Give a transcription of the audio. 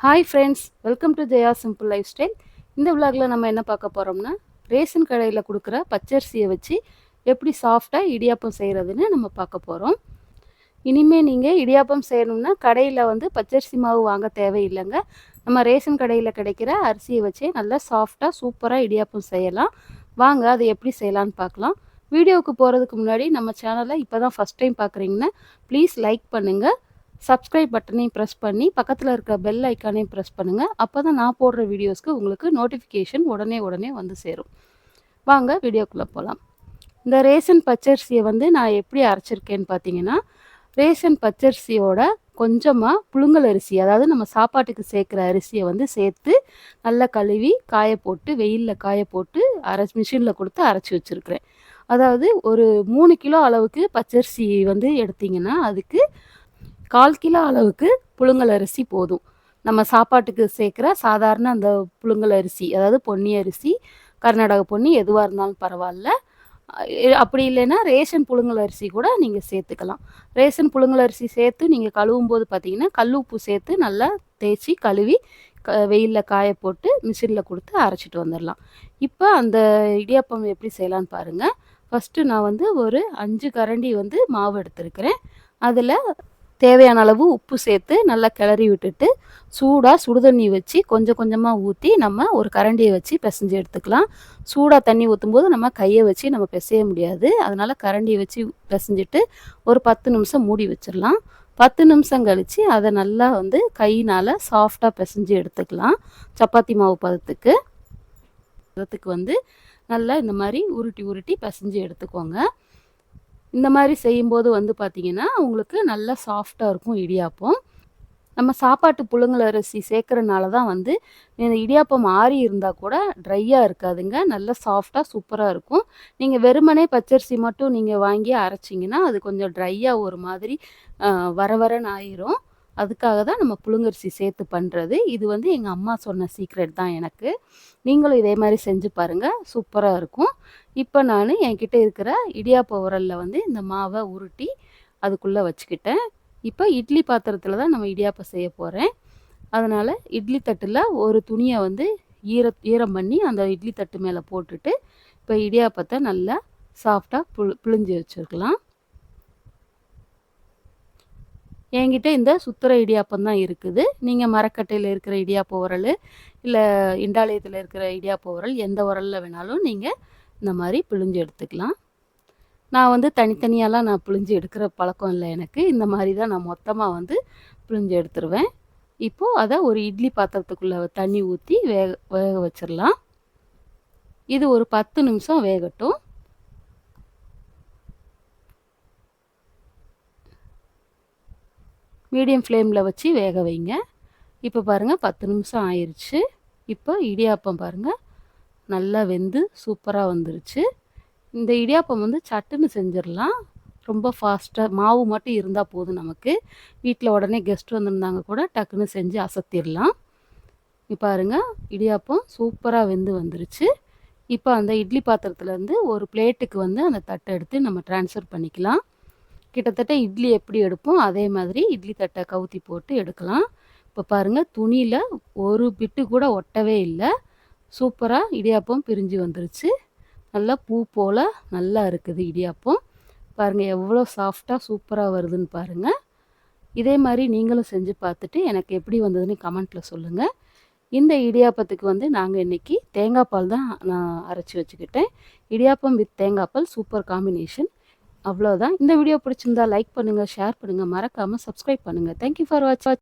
Hi friends welcome to Jaya simple life style இந்த விலாகில் நம்ம என்ன பார்க்க போகிறோம்னா ரேஷன் கடையில் கொடுக்குற பச்சரிசியை வச்சு எப்படி சாஃப்டாக இடியாப்பம் செய்கிறதுன்னு நம்ம பார்க்க போகிறோம் இனிமேல் நீங்கள் இடியாப்பம் செய்யணும்னா கடையில் வந்து பச்சரிசி மாவு வாங்க தேவையில்லைங்க. நம்ம ரேஷன் கடையில் கிடைக்கிற அரிசியை வச்சே நல்லா சாஃப்டாக சூப்பராக இடியாப்பம் செய்யலாம். வாங்க அதை எப்படி செய்யலான்னு பார்க்கலாம். வீடியோவுக்கு போகிறதுக்கு முன்னாடி நம்ம சேனலை இப்போ தான் ஃபஸ்ட் டைம் பார்க்குறீங்கன்னா ப்ளீஸ் லைக் பண்ணுங்கள் சப்ஸ்கிரைப் பட்டனையும் ப்ரெஸ் பண்ணி பக்கத்தில் இருக்க பெல் ஐக்கானையும் ப்ரெஸ் பண்ணுங்கள் அப்போ தான் நான் போடுற வீடியோஸ்க்கு உங்களுக்கு நோட்டிஃபிகேஷன் உடனே உடனே வந்து சேரும். வாங்க வீடியோக்குள்ளே போகலாம் இந்த ரேஷன் பச்சரிசியை வந்து நான் எப்படி அரைச்சிருக்கேன்னு பார்த்தீங்கன்னா ரேஷன் பச்சரிசியோட கொஞ்சமாக புழுங்கல் அரிசி அதாவது நம்ம சாப்பாட்டுக்கு சேர்க்குற அரிசியை வந்து சேர்த்து நல்லா கழுவி காய போட்டு வெயிலில் காய போட்டு அரைச்சி மிஷினில் கொடுத்து அரைச்சி வச்சுருக்கிறேன். அதாவது ஒரு மூணு கிலோ அளவுக்கு பச்சரிசி வந்து எடுத்திங்கன்னா அதுக்கு கால் கிலோ அளவுக்கு புழுங்கல் அரிசி போதும். நம்ம சாப்பாட்டுக்கு சேர்க்குற சாதாரண அந்த புழுங்கல் அரிசி அதாவது பொன்னி அரிசி கர்நாடக பொன்னி எதுவாக இருந்தாலும் பரவாயில்ல. அப்படி இல்லைன்னா ரேஷன் புழுங்கல் அரிசி கூட நீங்கள் சேர்த்துக்கலாம். ரேஷன் புழுங்கல் அரிசி சேர்த்து நீங்கள் கழுவும் போது பார்த்தீங்கன்னா கல் உப்பு சேர்த்து நல்லா தேய்ச்சி கழுவி க வெயிலில் காய போட்டு மிஷினில் கொடுத்து அரைச்சிட்டு வந்துடலாம் இப்போ அந்த இடியாப்பம் எப்படி செய்யலான்னு பாருங்கள் ஃபஸ்ட்டு நான் வந்து ஒரு அஞ்சு கரண்டி வந்து மாவு எடுத்துருக்கிறேன். அதில் தேவையான அளவு உப்பு சேர்த்து நல்லா கிளறி விட்டுட்டு சூடாக சுடுதண்ணி வச்சு கொஞ்சம் கொஞ்சமாக ஊற்றி நம்ம ஒரு கரண்டியை வச்சு பிசைஞ்சு எடுத்துக்கலாம். சூடாக தண்ணி ஊற்றும் போது நம்ம கையை வச்சு நம்ம பிசைய முடியாது. அதனால் கரண்டியை வச்சு பிசைஞ்சிட்டு ஒரு பத்து நிமிஷம் மூடி வச்சிடலாம். பத்து நிமிஷம் கழித்து அதை நல்லா வந்து கையினால் சாஃப்டாக பிசைஞ்சு எடுத்துக்கலாம். சப்பாத்தி மாவு பதத்துக்கு. பதத்துக்கு வந்து நல்லா இந்த மாதிரி உருட்டி உருட்டி பிசைஞ்சு எடுத்துக்கோங்க. இந்த மாதிரி செய்யும்போது வந்து பார்த்திங்கன்னா உங்களுக்கு நல்லா சாஃப்டாக இருக்கும் இடியாப்பம். நம்ம சாப்பாட்டு புழுங்கல் அரிசி சேர்க்குறனால தான் வந்து இந்த இடியாப்பம் ஆறி இருந்தால் கூட ட்ரையாக இருக்காதுங்க. நல்லா சாஃப்டாக சூப்பராக இருக்கும். நீங்கள் வெறுமனே பச்சரிசி மட்டும் நீங்கள் வாங்கி அரைச்சிங்கன்னா அது கொஞ்சம் ட்ரையாக ஒரு மாதிரி வர வரன்னு ஆயிரும். அதுக்காக தான் நம்ம புழுங்கரிசி சேர்த்து பண்ணுறது இது வந்து எங்கள் அம்மா சொன்ன சீக்ரெட் தான் எனக்கு. நீங்களும் இதே மாதிரி செஞ்சு பாருங்கள் சூப்பராக இருக்கும். இப்போ நான் என்கிட்ட இருக்கிற இடியாப்ப உரலில் வந்து இந்த மாவை உருட்டி அதுக்குள்ளே வச்சுக்கிட்டேன். இப்போ இட்லி பாத்திரத்தில் தான் நம்ம இடியாப்பம் செய்ய போகிறேன் அதனால் இட்லி தட்டில் ஒரு துணியை வந்து ஈர ஈரம் பண்ணி அந்த இட்லி தட்டு மேலே போட்டுட்டு இப்போ இடியாப்பத்தை நல்லா சாஃப்டாக புழு பிழிஞ்சு வச்சுருக்கலாம். என்கிட்ட இந்த சுத்துற இடியாப்பம் தான் இருக்குது. நீங்கள் மரக்கட்டையில் இருக்கிற இடியாப்ப உரல் இல்லை இண்டாலயத்தில் இருக்கிற இடியாப்ப உரல் எந்த உரலில் வேணாலும் நீங்கள் இந்த மாதிரி பிழிஞ்சு எடுத்துக்கலாம். நான் வந்து தனித்தனியாலாம் நான் பிழிஞ்சு எடுக்கிற பழக்கம் இல்லை எனக்கு. இந்த மாதிரி தான் நான் மொத்தமாக வந்து பிழிஞ்சு எடுத்துருவேன். இப்போது அதை ஒரு இட்லி பாத்திரத்துக்குள்ளே தண்ணி ஊற்றி வேக வேக வச்சிடலாம் இது ஒரு பத்து நிமிஷம் வேகட்டும். மீடியம் ஃப்ளேமில் வச்சு வேக வைங்க. இப்போ பாருங்கள் பத்து நிமிஷம் ஆயிடுச்சு இப்போ இடியாப்பம் பாருங்கள் நல்லா வெந்து சூப்பராக வந்துருச்சு. இந்த இடியாப்பம் வந்து சட்டுன்னு செஞ்சிடலாம். ரொம்ப ஃபாஸ்ட்டாக மாவு மட்டும் இருந்தால் போதும் நமக்கு. வீட்டில் உடனே கெஸ்ட் வந்திருந்தாங்க கூட டக்குன்னு செஞ்சு அசத்திடலாம். இப்போ பாருங்கள் இடியாப்பம் சூப்பராக வெந்து வந்துருச்சு. இப்போ அந்த இட்லி பாத்திரத்துலேருந்து ஒரு பிளேட்டுக்கு வந்து அந்த தட்டை எடுத்து நம்ம ட்ரான்ஸ்ஃபர் பண்ணிக்கலாம். கிட்டத்தட்ட இட்லி எப்படி எடுப்போம் அதே மாதிரி இட்லி தட்டை கவுத்தி போட்டு எடுக்கலாம். இப்போ பாருங்கள் துணியில் ஒரு பிட்டு கூட ஒட்டவே இல்லை. சூப்பராக இடியாப்பம் பிரிஞ்சு வந்துருச்சு. நல்லா பூ போல் நல்லா இருக்குது இடியாப்பம். பாருங்கள் எவ்வளோ சாஃப்டாக சூப்பராக வருதுன்னு பாருங்கள் இதே மாதிரி நீங்களும் செஞ்சு பார்த்துட்டு எனக்கு எப்படி வந்ததுன்னு கமெண்ட்டில் சொல்லுங்கள் இந்த இடியாப்பத்துக்கு வந்து நாங்கள் இன்றைக்கி தேங்காய் பால் தான் நான் அரைச்சி வச்சுக்கிட்டேன். இடியாப்பம் வித் தேங்காய் பால் சூப்பர் காம்பினேஷன் அவ்வளோதான் இந்த வீடியோ பிடிச்சிருந்தா லைக் பண்ணுங்கள் ஷேர் பண்ணுங்கள் மறக்காமல் சப்ஸ்கிரைப் பண்ணுங்கள் தேங்க்யூ ஃபார் வாட்ச்